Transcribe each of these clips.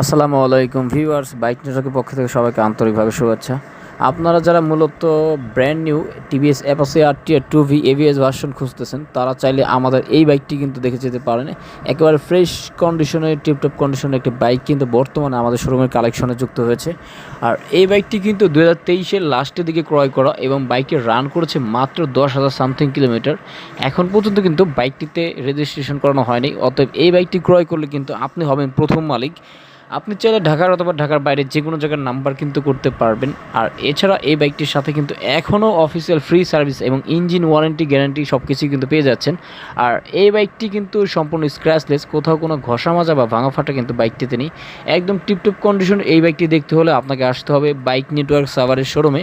আসসালামু আলাইকুম viewers, bike নেটওয়ার্কের পক্ষ থেকে সবাইকে আন্তরিকভাবে শুভেচ্ছা। আপনারা যারা মূলত brand new TVS Apache R T two V ABS version খুঁজতেছেন, তারা চাইলে আমাদের এই বাইকটি কিন্তু দেখে যেতে পারেন। একেবারে ফ্রেশ কন্ডিশনে টিপটপ কন্ডিশনে একটি বাইক কিন্তু বর্তমানে আমাদের শোরুমের কালেকশনে যুক্ত হয়েছে। আর এই বাইকটি কিন্তু দু হাজার তেইশের লাস্টের দিকে ক্রয় করা এবং বাইকে রান করেছে মাত্র দশ হাজার সামথিং কিলোমিটার। এখন পর্যন্ত কিন্তু বাইকটিতে রেজিস্ট্রেশন করানো হয়নি, অতএব এই বাইকটি ক্রয় করলে কিন্তু আপনি হবেন প্রথম মালিক। আপনি চাইলে ঢাকার অথবা ঢাকার বাইরে যে কোনো জায়গার নাম্বার কিন্তু করতে পারবেন। আর এছাড়া এই বাইকটির সাথে কিন্তু এখনও অফিসিয়াল ফ্রি সার্ভিস এবং ইঞ্জিন ওয়ারেন্টি গ্যারান্টি সব কিছুই কিন্তু পেয়ে যাচ্ছেন। আর এই বাইকটি কিন্তু সম্পূর্ণ স্ক্র্যাচলেস কোথাও কোনো ঘষা মাজা বা ভাঙা ফাটা কিন্তু বাইকটিতে নেই। একদম টিপটপ কন্ডিশন এই বাইকটি দেখতে হলে আপনাকে আসতে হবে বাইক নেটওয়ার্ক সাভারের শোরুমে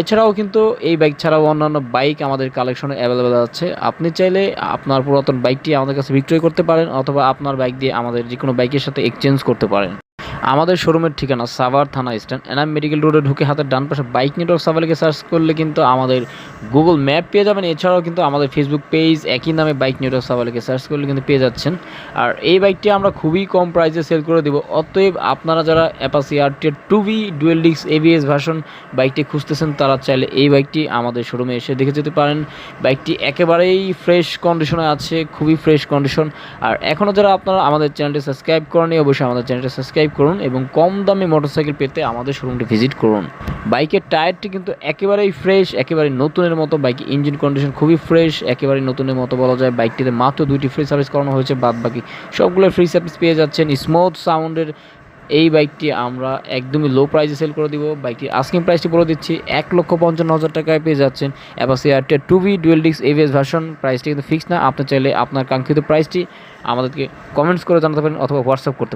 এছাড়াও কিন্তু এই বাইক ছাড়াও অন্যান্য বাইক আমাদের কালেকশনে অ্যাভেলেবেল আছে। আপনি চাইলে আপনার পুরাতন বাইকটি আমাদের কাছে বিক্রয় করতে পারেন অথবা আপনার বাইক দিয়ে আমাদের যে কোনো বাইকের সাথে এক্সচেঞ্জ করতে পারেন। আমাদের শোরুমের ঠিকানা সাভার থানা স্ট্যান্ড এনাম মেডিকেল রোডে ঢুকে হাতের ডান পাশে বাইক নেটওয়ার্ক সাভারকে সার্চ করলে কিন্তু আমাদের গুগল ম্যাপ পেয়ে যাবেন। এছাড়াও কিন্তু আমাদের ফেসবুক পেজ একই নামে বাইক নেটওয়ার্ক সাভারকে সার্চ করলে কিন্তু পেয়ে যাচ্ছেন। আর এই বাইকটি আমরা খুবই কম প্রাইসে সেল করে দেবো। অতএব আপনারা যারা Apache R T two V dual ডিক্স এবিএস ভার্সন বাইকটি খুঁজতেছেন, তারা চাইলে এই বাইকটি আমাদের শোরুমে এসে দেখে যেতে পারেন। বাইকটি একেবারেই ফ্রেশ কন্ডিশনে আছে, খুবই ফ্রেশ কন্ডিশন আর এখনও যারা আপনারা আমাদের চ্যানেলটি সাবস্ক্রাইব করেনি অবশ্যই আমাদের চ্যানেলটি সাবস্ক্রাইব করুন। এবং কম দামে মোটরসাইকেল পেতে আমাদের শোরুমটি ভিজিট করুন। বাইকের টায়ারটি কিন্তু একেবারেই ফ্রেশ একেবারে নতুনের মতো। বাইকের ইঞ্জিন কন্ডিশন খুবই ফ্রেশ একেবারে নতুনের মতো বলা যায়। বাইকটিতে মাত্র দুইটি ফ্রি সার্ভিস করানো হয়েছে বাদ বাকি সবগুলো ফ্রি সার্ভিস পেয়ে যাচ্ছেন। স্মুথ সাউন্ডের এই বাইকটি আমরা একদমই লো প্রাইসে সেল করে দিব। বাইকটির আস্কিং প্রাইসটি বলে দিচ্ছি, এক লক্ষ পঞ্চান্ন হাজার টাকায় পেয়ে যাচ্ছেন। Apache RT two V dual ডিক্স এভিএস ভার্সন প্রাইসটি কিন্তু ফিক্স না। আপনি চাইলে আপনার কাঙ্ক্ষিত প্রাইসটি আমাদেরকে কমেন্টস করে জানাতে পারেন অথবা হোয়াটসঅ্যাপ করতে